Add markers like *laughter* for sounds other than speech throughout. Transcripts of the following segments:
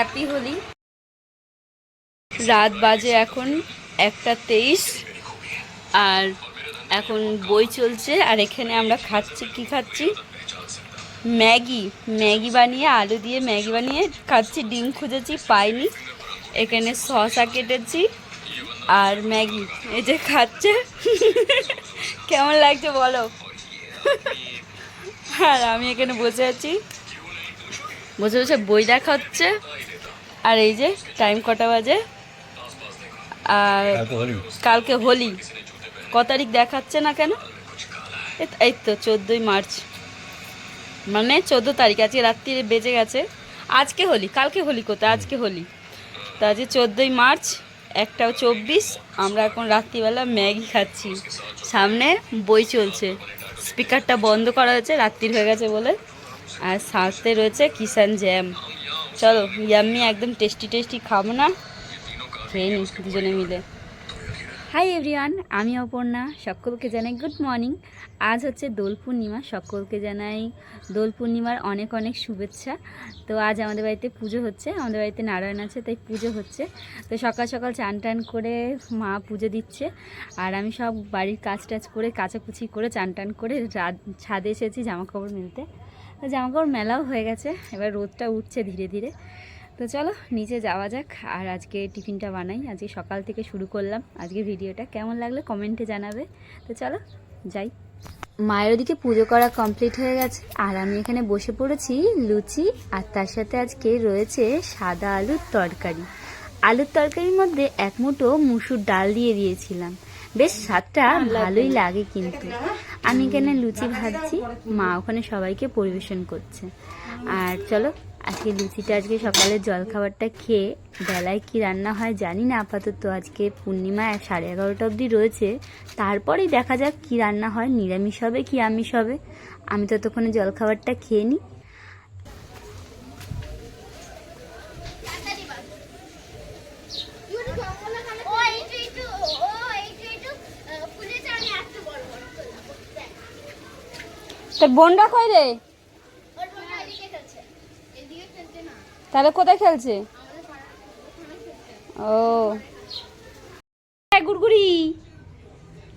Happy Holi. রাত বাজে এখন একটা তেইশ, আর এখন বই চলছে, আর এখানে আমরা খাচ্ছি, কি খাচ্ছি? ম্যাগি ম্যাগি বানিয়ে, আলু দিয়ে ম্যাগি বানিয়ে খাচ্ছি, ডিম খুঁজেছি, পাইনি। এখানে শসা কেটেছি, আর ম্যাগি, এই যে খাচ্ছে। কেমন লাগছে বলো? আর আমি এখানে বসে আছি। বসে বসে বই দেখা হচ্ছে আর এই যে টাইম কটা বাজে? আর কালকে হোলি। ক তারিখ দেখাচ্ছে না কেন? এই- তো চোদ্দোই মার্চ। মানে চোদ্দ তারিখ আজকে রাত্রি বেজে গেছে। আজকে হোলি কালকে হোলি কোথায়? আজকে হোলি। তো আজকে চোদ্দোই মার্চ একটাও চব্বিশ। আমরা এখন রাত্রিবেলা ম্যাগি খাচ্ছি। সামনে বই চলছে। স্পিকারটা বন্ধ করা হয়েছে রাত্রির হয়ে গেছে বলে। আর সাথে রয়েছে কিষান জ্যাম। চলো, ইয়াম্মি একদম টেস্টি টেস্টি খাব না। খেয়ে দুজনে মিলে। হাই এভরিওয়ান আমি অপর্ণা, সকলকে জানাই গুড মর্নিং আজ হচ্ছে দোল পূর্ণিমা, সকলকে জানাই দোল পূর্ণিমার অনেক অনেক শুভেচ্ছা। তো আজ আমাদের বাড়িতে পুজো হচ্ছে, আমাদের বাড়িতে নারায়ণ আছে, তাই পুজো হচ্ছে। তো সকাল সকাল চান টান করে মা পুজো দিচ্ছে, আর আমি সব বাড়ির কাজ টাজ করে, কাচাকুচি করে চান টান করে ছাদে এসেছি জামা কাপড় মেলতে। তো জামা কাপড় মেলাও হয়ে গেছে, এবার রোদটা উঠছে ধীরে ধীরে। তো চলো, নিচে যাওয়া যাক আর আজকে টিফিনটা বানাই। আজকে সকাল থেকে শুরু করলাম। আজকে ভিডিওটা কেমন লাগল কমেন্টে জানাবে। তো চলো, যাই। মায়ের ওদিকে পুজো করা কমপ্লিট হয়ে গেছে। আর আমি এখানে বসে পড়েছি লুচি, আর তার সাথে আজকে রয়েছে সাদা আলুর তরকারি। আলুর তরকারির মধ্যে এক মুঠো মুসুর ডাল দিয়ে দিয়েছিলাম। বেশ স্বাদটা ভালোই লাগে কিন্তু। আমি এখানে লুচি ভাজছি? মা ওখানে সবাইকে পরিবেশন করছে। আর চলো আজকে লুচিটা আজকে সকালে জলখাবারটা খেয়ে বেলায় কি রান্না হয় জানি না। আপাতত আজকে পূর্ণিমা সাড়ে এগারোটা অবধি রয়েছে। তারপরেই দেখা যাক কি রান্না হয় নিরামিষ হবে কি আমিষ হবে। আমি ততক্ষণে জলখাবারটা খেয়ে নিই। তোর বোনটা কই রে? তাহলে কোথায় খেলছে? ও। গুড়গুড়ি,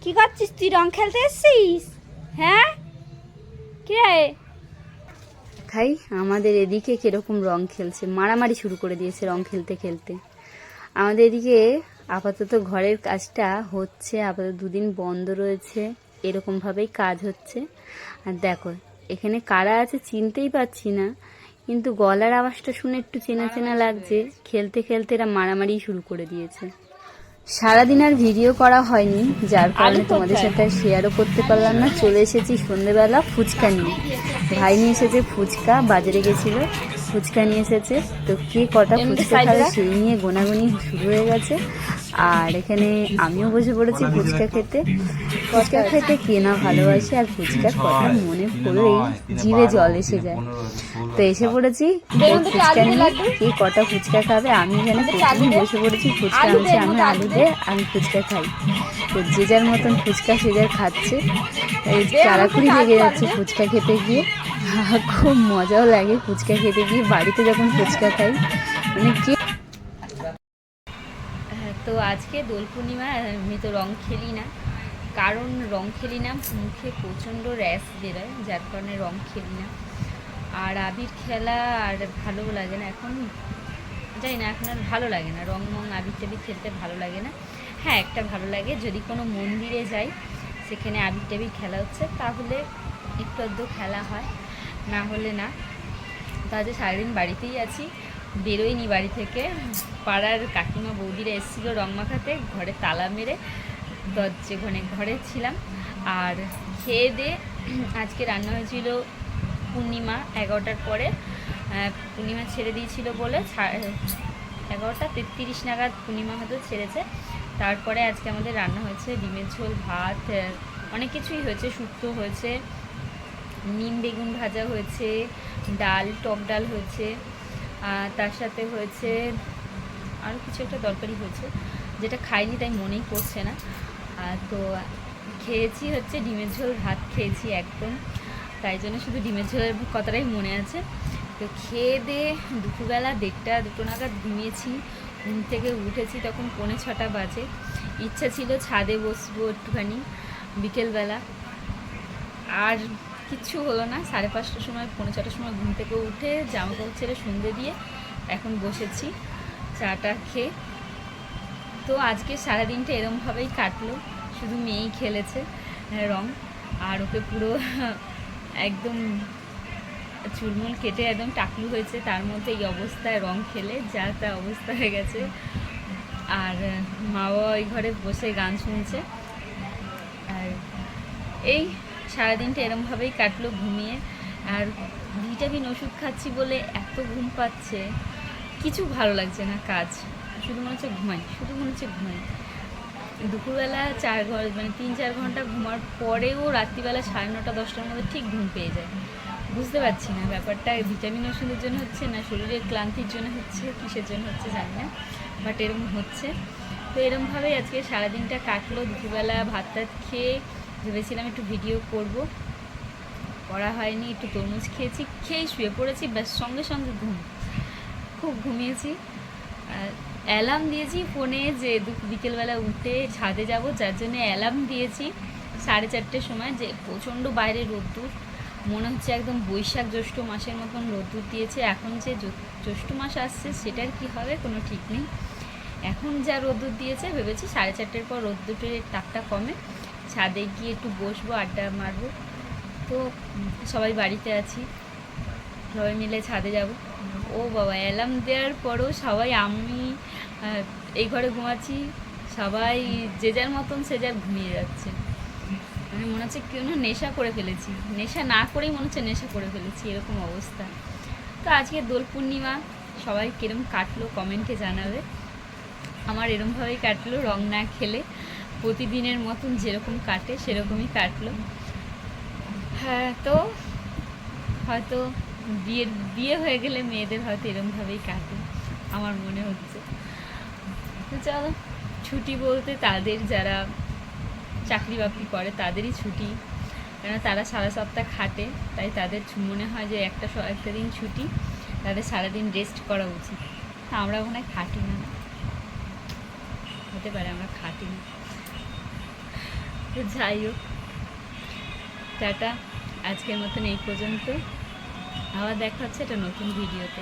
কি করছিস তুই? রং খেলতে এসছিস? হ্যাঁ? কে খাই আমাদের এদিকে কীরকম রং খেলছে? মারামারি শুরু করে দিয়েছে রং খেলতে খেলতে। আমাদের এদিকে আপাতত ঘরের কাজটা হচ্ছে, আপাতত দুদিন বন্ধ রয়েছে। এরকমভাবেই কাজ হচ্ছে। আর দেখো এখানে কারা আছে চিনতেই পারছি না কিন্তু গলার আওয়াজটা শুনে একটু চেনা চেনা লাগছে। খেলতে খেলতে এরা মারামারি শুরু করে দিয়েছে। সারাদিন আর ভিডিও করা হয়নি যার কারণে তোমাদের সাথে আর শেয়ারও করতে পারলাম না। চলে এসেছি সন্ধেবেলা ফুচকা নিয়ে। ভাই নিয়ে এসেছে ফুচকা বাজারে গেছিল ফুচকা নিয়ে এসেছে। তো কে কটা ফুচকা খাবে সেই নিয়ে গোনাগুনি শুরু হয়ে গেছে। আর এখানে আমিও বসে পড়েছি ফুচকা খেতে। ফুচকা খেতে কে না ভালোবাসে আর ফুচকার কথা মনে পড়লেই জিভে জল এসে যায়। তো এসে পড়েছি ফুচকা নিয়ে। কে কটা ফুচকা খাবে? আমি এখানে বসে পড়েছি ফুচকা আনছি আমি আলু দিয়ে আমি ফুচকা খাই। তো যে যার মতন ফুচকা সে যার খাচ্ছে। এই চারাকুড়ি লেগে যাচ্ছে ফুচকা খেতে গিয়ে। খুব মজাও লাগে ফুচকা খেতে গিয়ে। বাড়িতে যখন ফুচকা খাই মানে কি তো আজকে দোল পূর্ণিমা আমি তো রং খেলি না। কারণ রং খেলি না, মুখে প্রচণ্ড র্যাশ বেরোয়, যার কারণে রং খেলি না। আর আবির খেলা আর ভালো লাগে না। এখন যাই না, এখন আর ভালো লাগে না। রং মং, আবির টাবির খেলতে ভালো লাগে না। হ্যাঁ একটা ভালো লাগে, যদি কোনো মন্দিরে যাই, সেখানে আবির টাবির খেলা হচ্ছে, তাহলে একটু আধটু খেলা হয়। না হলে না। তাহলে সারাদিন বাড়িতেই আছি। বেরোইনি বাড়ি থেকে। পাড়ার কাকিমা বৌদিরা এসেছিল রং মাখাতে, ঘরে তালা মেরে দরজে ঘনে ঘরে ছিলাম। আর খেয়ে দিয়ে আজকে রান্না হয়েছিল পূর্ণিমা এগারোটার পরে। পূর্ণিমা ছেড়ে দিয়েছিল বলে এগারোটা তেত্রিশ নাগাদ পূর্ণিমা হয়তো ছেড়েছে। তারপরে আজকে আমাদের রান্না হয়েছে ডিমের ঝোল, ভাত অনেক কিছুই হয়েছে। শুক্তো হয়েছে, নিম বেগুন ভাজা হয়েছে, ডাল, টক ডাল হয়েছে। তার সাথে হয়েছে আরও কিছু একটা দরকারি হয়েছে, যেটা খাইনি তাই মনেই পড়ছে না। আর তো খেয়েছি হচ্ছে ডিমের ঝোল, ভাত খেয়েছি একদম। তাই জন্য শুধু ডিমের ঝোলের কথাটাই মনে আছে। তো খেয়ে দিয়ে দুপুরবেলা দেড়টা, দুটো নাগাদ ঘুমিয়েছি। ঘুম থেকে উঠেছি তখন পৌনে ছটা বাজে। ইচ্ছা ছিল ছাদে বসবো একটুখানি, বিকেলবেলা। আর কিচ্ছু হলো না। সাড়ে পাঁচটার সময় পৌনে ছটার সময় ঘুম থেকে উঠে জামা কাপড় ছেড়ে সন্ধে দিয়ে এখন বসেছি চাটা খেয়ে। তো আজকে সারাদিনটা এরমভাবেই কাটলো। শুধু মেয়েই খেলেছে আহ, রং। আর ওকে পুরো *laughs* একদম চুলমুল কেটে একদম টাকলু হয়েছে। তার মধ্যে এই অবস্থায় রং খেলে যা তা অবস্থা হয়ে গেছে। আর মা বাবা ওই ঘরে বসে গান শুনছে। আর এই সারাদিনটা এরমভাবেই কাটলো ঘুমিয়ে। আর ভিটামিন ওষুধ খাচ্ছি বলে এত ঘুম পাচ্ছে, কিছু ভালো লাগছে না কাজ। শুধু মনে হচ্ছে ঘুমাই, শুধু মনে হচ্ছে ঘুমাই। দুপুরবেলা চার ঘণ্টা মানে তিন চার ঘণ্টা ঘুমার পরেও রাত্রিবেলা সাড়ে নটা, দশটার মধ্যে ঠিক ঘুম পেয়ে যায়। বুঝতে পারছি না ব্যাপারটা ভিটামিন ওষুধের জন্য হচ্ছে না, শরীরের ক্লান্তির জন্য হচ্ছে, কিসের জন্য হচ্ছে জানি না বাট এরকম হচ্ছে। তো এরকমভাবেই আজকে সারাদিনটা কাটলো, দুপুরবেলা ভাত টাত খেয়ে ভেবেছিলাম একটু ভিডিও করব। করা হয়নি, একটু তরমুজ খেয়েছি খেয়ে শুয়ে পড়েছি, ব্যাস সঙ্গে সঙ্গে ঘুম, খুব ঘুমিয়েছি। অ্যালার্ম দিয়েছি ফোনে যে বিকেলবেলা উঠে ছাদে যাব, যার জন্য অ্যালার্ম দিয়েছি সাড়ে চারটের সময় যে প্রচণ্ড বাইরে রোদ্দুর, মনে হচ্ছে একদম বৈশাখ জ্যৈষ্ঠ মাসের মতন রোদ্দুর দিয়েছে। এখন যে জ্যৈষ্ঠ মাস আসছে সেটার কি হবে কোনো ঠিক নেই। এখন যা রোদ্দুর দিয়েছে, ভেবেছি সাড়ে চারটের পর রোদ্দুরের তাপটা কমে। ছাদে গিয়ে একটু বসবো, আড্ডা মারবো। তো সবাই বাড়িতে আছি। সবাই মিলে ছাদে যাব। ও বাবা, অ্যালার্ম দেওয়ার পরও সবাই আমি এই ঘরে ঘুমাচ্ছি। সবাই যে যার মতন সে যার ঘুমিয়ে যাচ্ছে। মানে মনে হচ্ছে কেউ না নেশা করে ফেলেছি। নেশা না করেই মনে হচ্ছে নেশা করে ফেলেছি, এরকম অবস্থা। তো আজকে দোল পূর্ণিমা, সবাই কিরম কাটলো কমেন্টে জানাবে। আমার এরমভাবেই কাটলো, রং না খেলে। প্রতিদিনের মতন যেরকম কাটে সেরকমই কাটলো। হ্যাঁ তো? হয়তো বিয়ের বিয়ে হয়ে গেলে মেয়েদের হয়তো এরমভাবেই কাটে আমার মনে হচ্ছে। তো চলো ছুটি বলতে তাদের যারা চাকরি বাকরি করে তাদেরই ছুটি। কেন তারা সারা সপ্তাহ খাটে তাই তাদের মনে হয় যে একটা একটা দিন ছুটি তাদের সারাদিন রেস্ট করা উচিত। আমরা মনে হয় খাটি না। হতে পারে আমরা খাটি না। তো যাই হোক। টাটা। আজকের মতন এই পর্যন্ত। আবার দেখা হচ্ছে একটা নতুন ভিডিওতে।